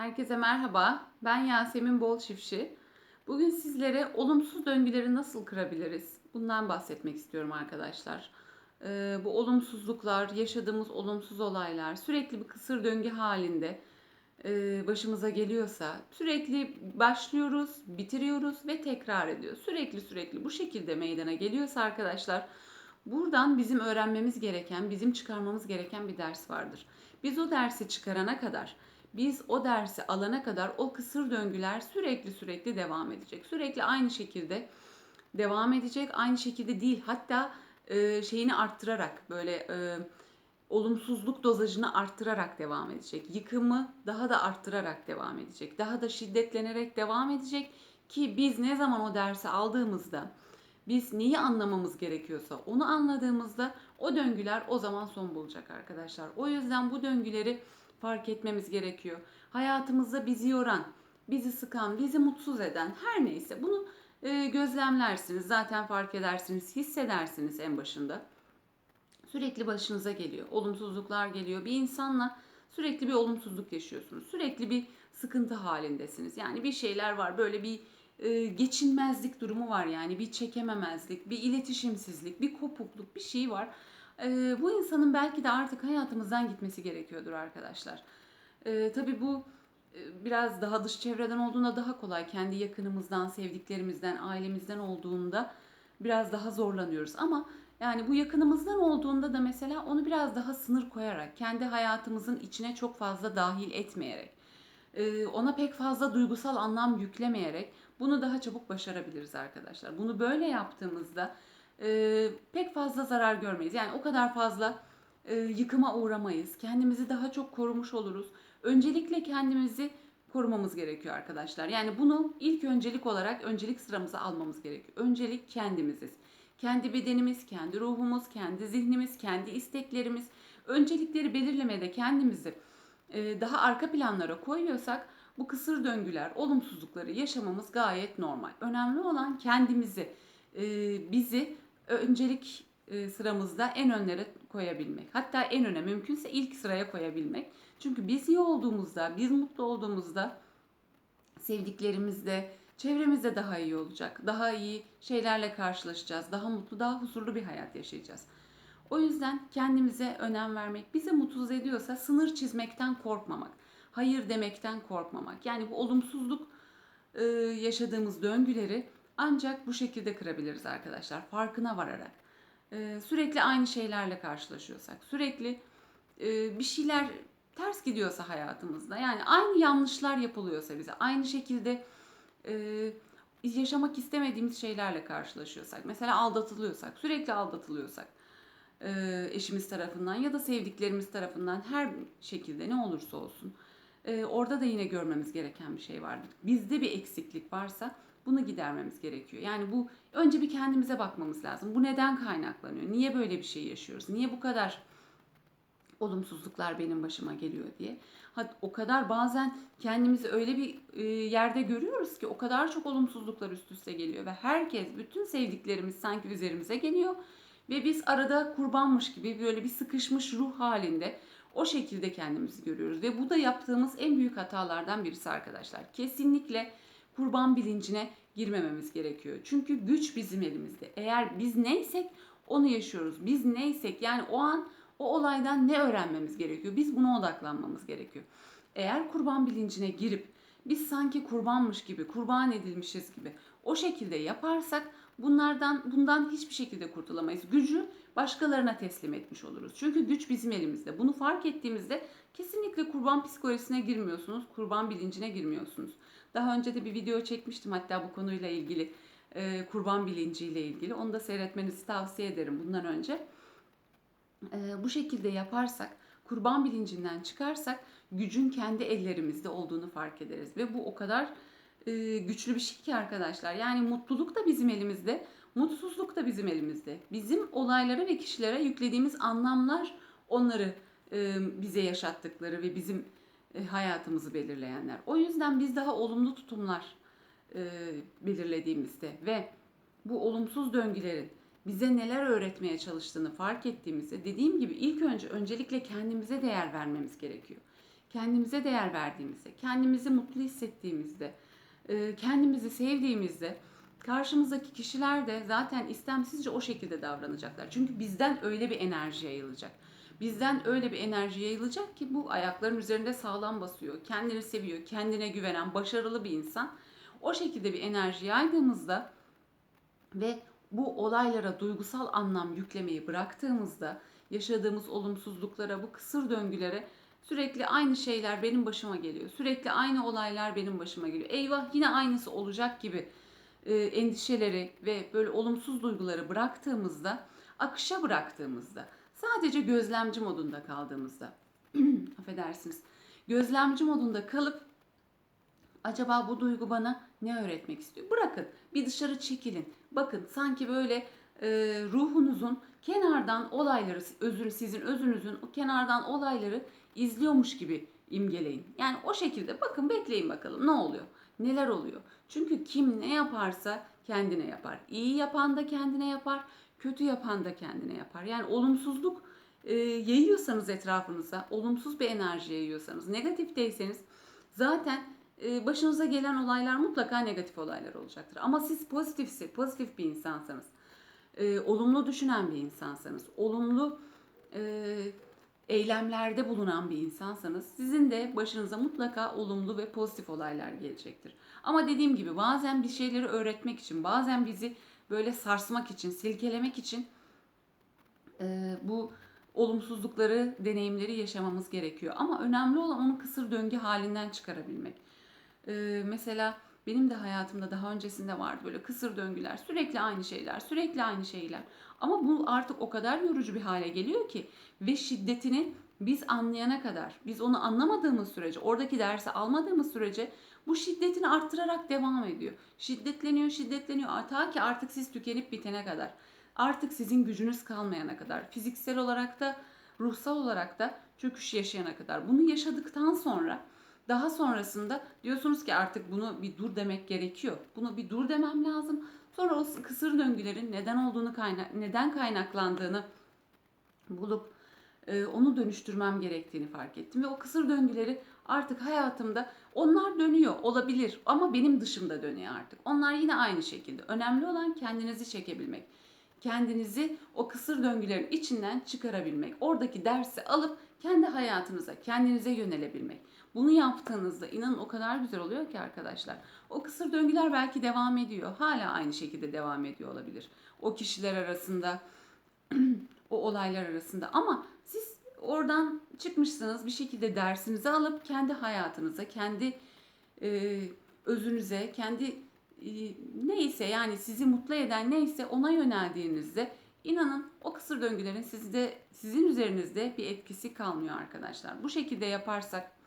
Herkese merhaba. Ben Yasemin Bol. Bugün sizlere olumsuz döngüleri nasıl kırabiliriz? Bundan bahsetmek istiyorum arkadaşlar. Ee, bu olumsuzluklar, yaşadığımız olumsuz olaylar sürekli bir kısır döngü halinde e, başımıza geliyorsa sürekli başlıyoruz, bitiriyoruz ve tekrar ediyoruz. Sürekli sürekli bu şekilde meydana geliyorsa arkadaşlar buradan bizim öğrenmemiz gereken, bizim çıkarmamız gereken bir ders vardır. Biz o dersi çıkarana kadar biz o dersi alana kadar o kısır döngüler sürekli sürekli devam edecek. Sürekli aynı şekilde devam edecek. Aynı şekilde değil hatta e, şeyini arttırarak böyle e, olumsuzluk dozajını arttırarak devam edecek. Yıkımı daha da arttırarak devam edecek. Daha da şiddetlenerek devam edecek ki biz ne zaman o dersi aldığımızda biz neyi anlamamız gerekiyorsa onu anladığımızda o döngüler o zaman son bulacak arkadaşlar. O yüzden bu döngüleri fark etmemiz gerekiyor. Hayatımızda bizi yoran, bizi sıkan, bizi mutsuz eden her neyse bunu e, gözlemlersiniz. Zaten fark edersiniz, hissedersiniz en başında. Sürekli başınıza geliyor. Olumsuzluklar geliyor. Bir insanla sürekli bir olumsuzluk yaşıyorsunuz. Sürekli bir sıkıntı halindesiniz. Yani bir şeyler var. Böyle bir e, geçinmezlik durumu var yani. Bir çekememezlik, bir iletişimsizlik, bir kopukluk bir şey var. E, bu insanın belki de artık hayatımızdan gitmesi gerekiyordur arkadaşlar. E, tabii bu e, biraz daha dış çevreden olduğunda daha kolay. Kendi yakınımızdan, sevdiklerimizden, ailemizden olduğunda biraz daha zorlanıyoruz. Ama yani bu yakınımızdan olduğunda da mesela onu biraz daha sınır koyarak, kendi hayatımızın içine çok fazla dahil etmeyerek, ona pek fazla duygusal anlam yüklemeyerek bunu daha çabuk başarabiliriz arkadaşlar. Bunu böyle yaptığımızda e, pek fazla zarar görmeyiz. Yani o kadar fazla e, yıkıma uğramayız. Kendimizi daha çok korumuş oluruz. Öncelikle kendimizi korumamız gerekiyor arkadaşlar. Yani bunu ilk öncelik olarak öncelik sıramıza almamız gerekiyor. Öncelik kendimiziz. Kendi bedenimiz, kendi ruhumuz, kendi zihnimiz, kendi isteklerimiz. Öncelikleri belirlemede kendimizi e, daha arka planlara koyuyorsak bu kısır döngüler, olumsuzlukları yaşamamız gayet normal. Önemli olan kendimizi, e, bizi öncelik e, sıramızda en önlere koyabilmek. Hatta en öne mümkünse ilk sıraya koyabilmek. Çünkü biz iyi olduğumuzda, biz mutlu olduğumuzda sevdiklerimizde, çevremizde daha iyi olacak. Daha iyi şeylerle karşılaşacağız. Daha mutlu, daha huzurlu bir hayat yaşayacağız. O yüzden kendimize önem vermek, bizi mutsuz ediyorsa sınır çizmekten korkmamak, hayır demekten korkmamak. Yani bu olumsuzluk e, yaşadığımız döngüleri ancak bu şekilde kırabiliriz arkadaşlar. Farkına vararak. E, sürekli aynı şeylerle karşılaşıyorsak, sürekli e, bir şeyler ters gidiyorsa hayatımızda, yani aynı yanlışlar yapılıyorsa bize, aynı şekilde e, yaşamak istemediğimiz şeylerle karşılaşıyorsak, mesela aldatılıyorsak, sürekli aldatılıyorsak, e, eşimiz tarafından ya da sevdiklerimiz tarafından her şekilde ne olursa olsun, e, orada da yine görmemiz gereken bir şey vardır. Bizde bir eksiklik varsa bunu gidermemiz gerekiyor. Yani bu önce bir kendimize bakmamız lazım. Bu neden kaynaklanıyor? Niye böyle bir şey yaşıyoruz? Niye bu kadar olumsuzluklar benim başıma geliyor diye. Hatta o kadar bazen kendimizi öyle bir e, yerde görüyoruz ki o kadar çok olumsuzluklar üst üste geliyor ve herkes bütün sevdiklerimiz sanki üzerimize geliyor ve biz arada kurbanmış gibi böyle bir sıkışmış ruh halinde o şekilde kendimizi görüyoruz ve bu da yaptığımız en büyük hatalardan birisi arkadaşlar. Kesinlikle kurban bilincine girmememiz gerekiyor. Çünkü güç bizim elimizde. Eğer biz neysek onu yaşıyoruz. Biz neysek yani o an o olaydan ne öğrenmemiz gerekiyor? Biz buna odaklanmamız gerekiyor. Eğer kurban bilincine girip biz sanki kurbanmış gibi, kurban edilmişiz gibi o şekilde yaparsak bunlardan bundan hiçbir şekilde kurtulamayız. Gücü başkalarına teslim etmiş oluruz. Çünkü güç bizim elimizde. Bunu fark ettiğimizde kesinlikle kurban psikolojisine girmiyorsunuz, kurban bilincine girmiyorsunuz. Daha önce de bir video çekmiştim hatta bu konuyla ilgili, e, kurban bilinciyle ilgili. Onu da seyretmenizi tavsiye ederim bundan önce. E, bu şekilde yaparsak, kurban bilincinden çıkarsak gücün kendi ellerimizde olduğunu fark ederiz. Ve bu o kadar e, güçlü bir şey ki arkadaşlar. Yani mutluluk da bizim elimizde, mutsuzluk da bizim elimizde. Bizim olaylara ve kişilere yüklediğimiz anlamlar onları e, bize yaşattıkları ve bizim hayatımızı belirleyenler. O yüzden biz daha olumlu tutumlar e, belirlediğimizde ve bu olumsuz döngülerin bize neler öğretmeye çalıştığını fark ettiğimizde dediğim gibi ilk önce öncelikle kendimize değer vermemiz gerekiyor. kendimize değer verdiğimizde, kendimizi mutlu hissettiğimizde, e, kendimizi sevdiğimizde karşımızdaki kişiler de zaten istemsizce o şekilde davranacaklar. Çünkü bizden öyle bir enerji yayılacak. Bizden öyle bir enerji yayılacak ki bu ayakların üzerinde sağlam basıyor. Kendini seviyor, kendine güvenen, başarılı bir insan. O şekilde bir enerji yaydığımızda ve bu olaylara duygusal anlam yüklemeyi bıraktığımızda yaşadığımız olumsuzluklara, bu kısır döngülere sürekli aynı şeyler benim başıma geliyor. Sürekli aynı olaylar benim başıma geliyor. Eyvah yine aynısı olacak gibi e, endişeleri ve böyle olumsuz duyguları bıraktığımızda, akışa bıraktığımızda, sadece gözlemci modunda kaldığımızda, affedersiniz, gözlemci modunda kalıp acaba bu duygu bana ne öğretmek istiyor? Bırakın, bir dışarı çekilin. Bakın sanki böyle e, ruhunuzun kenardan olayları, özün sizin özünüzün o kenardan olayları izliyormuş gibi imgeleyin. Yani o şekilde bakın bekleyin bakalım ne oluyor? Neler oluyor? Çünkü kim ne yaparsa kendine yapar. İyi yapan da kendine yapar, kötü yapan da kendine yapar. Yani olumsuzluk e, yayıyorsanız etrafınıza, olumsuz bir enerji yayıyorsanız, negatifteyseniz zaten e, başınıza gelen olaylar mutlaka negatif olaylar olacaktır. Ama siz pozitifsi, pozitif bir insansanız, e, olumlu düşünen bir insansanız, olumlu e, eylemlerde bulunan bir insansanız sizin de başınıza mutlaka olumlu ve pozitif olaylar gelecektir. Ama dediğim gibi bazen bir şeyleri öğretmek için, bazen bizi böyle sarsmak için, silkelemek için e, bu olumsuzlukları, deneyimleri yaşamamız gerekiyor. Ama önemli olan onu kısır döngü halinden çıkarabilmek. E, mesela benim de hayatımda daha öncesinde vardı böyle kısır döngüler, sürekli aynı şeyler, sürekli aynı şeyler. Ama bu artık o kadar yorucu bir hale geliyor ki ve şiddetini biz anlayana kadar, biz onu anlamadığımız sürece, oradaki dersi almadığımız sürece bu şiddetini arttırarak devam ediyor. Şiddetleniyor, şiddetleniyor ta ki artık siz tükenip bitene kadar. Artık sizin gücünüz kalmayana kadar. Fiziksel olarak da, ruhsal olarak da çöküş yaşayana kadar. Bunu yaşadıktan sonra daha sonrasında diyorsunuz ki artık bunu bir dur demek gerekiyor. Bunu bir dur demem lazım. Sonra o kısır döngülerin neden olduğunu kaynak neden kaynaklandığını bulup e, onu dönüştürmem gerektiğini fark ettim ve o kısır döngüleri artık hayatımda onlar dönüyor olabilir ama benim dışımda dönüyor artık. Onlar yine aynı şekilde. Önemli olan kendinizi çekebilmek. Kendinizi o kısır döngülerin içinden çıkarabilmek. Oradaki dersi alıp kendi hayatınıza, kendinize yönelebilmek. Bunu yaptığınızda inanın o kadar güzel oluyor ki arkadaşlar. O kısır döngüler belki devam ediyor. Hala aynı şekilde devam ediyor olabilir. O kişiler arasında, o olaylar arasında. Ama siz oradan çıkmışsınız bir şekilde dersinizi alıp kendi hayatınıza, kendi e, özünüze, kendi e, neyse yani sizi mutlu eden neyse ona yöneldiğinizde inanın o kısır döngülerin sizde sizin üzerinizde bir etkisi kalmıyor arkadaşlar. Bu şekilde yaparsak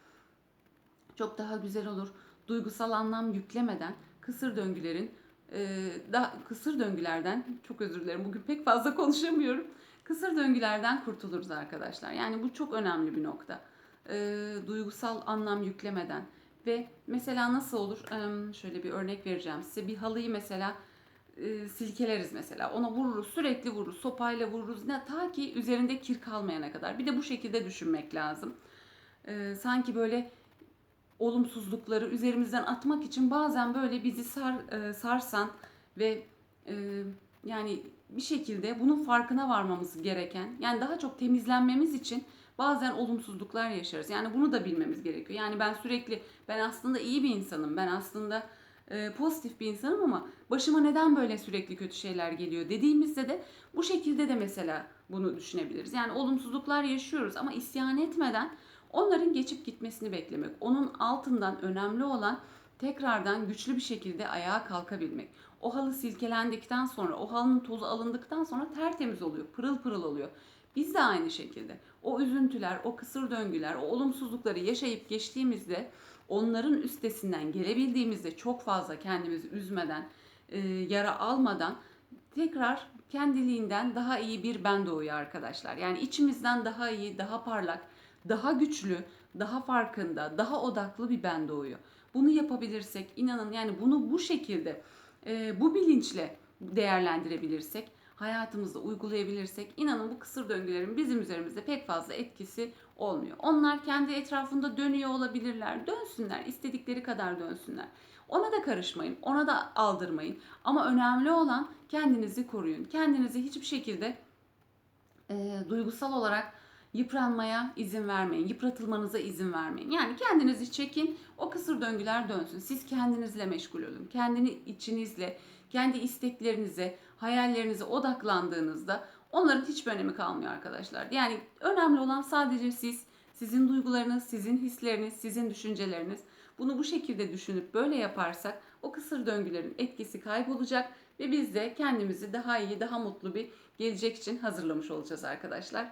çok daha güzel olur. Duygusal anlam yüklemeden kısır döngülerin e, daha kısır döngülerden çok özür dilerim bugün pek fazla konuşamıyorum. Kısır döngülerden kurtuluruz arkadaşlar. Yani bu çok önemli bir nokta. E, duygusal anlam yüklemeden ve mesela nasıl olur? E, şöyle bir örnek vereceğim size. Bir halıyı mesela e, silkeleriz mesela. Ona vururuz, sürekli vururuz. Sopayla vururuz. Ne ta ki üzerinde kir kalmayana kadar. Bir de bu şekilde düşünmek lazım. Sanki böyle olumsuzlukları üzerimizden atmak için bazen böyle bizi sar, e, sarsan ve e, yani bir şekilde bunun farkına varmamız gereken yani daha çok temizlenmemiz için bazen olumsuzluklar yaşarız. Yani bunu da bilmemiz gerekiyor. Yani ben sürekli ben aslında iyi bir insanım. Ben aslında e, pozitif bir insanım ama başıma neden böyle sürekli kötü şeyler geliyor dediğimizde de bu şekilde de mesela bunu düşünebiliriz. Yani olumsuzluklar yaşıyoruz ama isyan etmeden Onların geçip gitmesini beklemek. Onun altından önemli olan tekrardan güçlü bir şekilde ayağa kalkabilmek. O halı silkelendikten sonra, o halının tozu alındıktan sonra tertemiz oluyor, pırıl pırıl oluyor. Biz de aynı şekilde o üzüntüler, o kısır döngüler, o olumsuzlukları yaşayıp geçtiğimizde onların üstesinden gelebildiğimizde çok fazla kendimizi üzmeden, e, yara almadan tekrar kendiliğinden daha iyi bir ben doğuyor arkadaşlar. Yani içimizden daha iyi, daha parlak, daha güçlü, daha farkında, daha odaklı bir ben doğuyor. Bunu yapabilirsek inanın yani bunu bu şekilde e, bu bilinçle değerlendirebilirsek hayatımızda uygulayabilirsek inanın bu kısır döngülerin bizim üzerimizde pek fazla etkisi olmuyor. Onlar kendi etrafında dönüyor olabilirler. Dönsünler, istedikleri kadar dönsünler. Ona da karışmayın, ona da aldırmayın. Ama önemli olan kendinizi koruyun. Kendinizi hiçbir şekilde e, duygusal olarak yıpranmaya izin vermeyin. Yıpratılmanıza izin vermeyin. Yani kendinizi çekin, o kısır döngüler dönsün. Siz kendinizle meşgul olun. Kendi içinizle, kendi isteklerinize, hayallerinize odaklandığınızda onların hiçbir önemi kalmıyor arkadaşlar. Yani önemli olan sadece siz, sizin duygularınız, sizin hisleriniz, sizin düşünceleriniz. Bunu bu şekilde düşünüp böyle yaparsak o kısır döngülerin etkisi kaybolacak ve biz de kendimizi daha iyi, daha mutlu bir gelecek için hazırlamış olacağız arkadaşlar.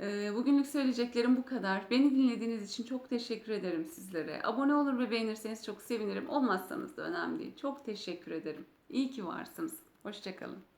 Ee, Bugünlük söyleyeceklerim bu kadar. Beni dinlediğiniz için çok teşekkür ederim sizlere. Abone olur ve beğenirseniz çok sevinirim. Olmazsanız da önemli değil. Çok teşekkür ederim. İyi ki varsınız. Hoşçakalın.